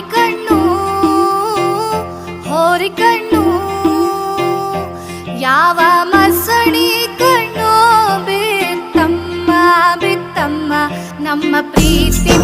ಕಣ್ಣು ಹೋರಿಕಣ್ಣು ಯಾವ ಮಸಣಿ ಕಣ್ಣು ಬಿತ್ತಮ್ಮ ಬಿತ್ತಮ್ಮ ನಮ್ಮ ಪ್ರೀತಿ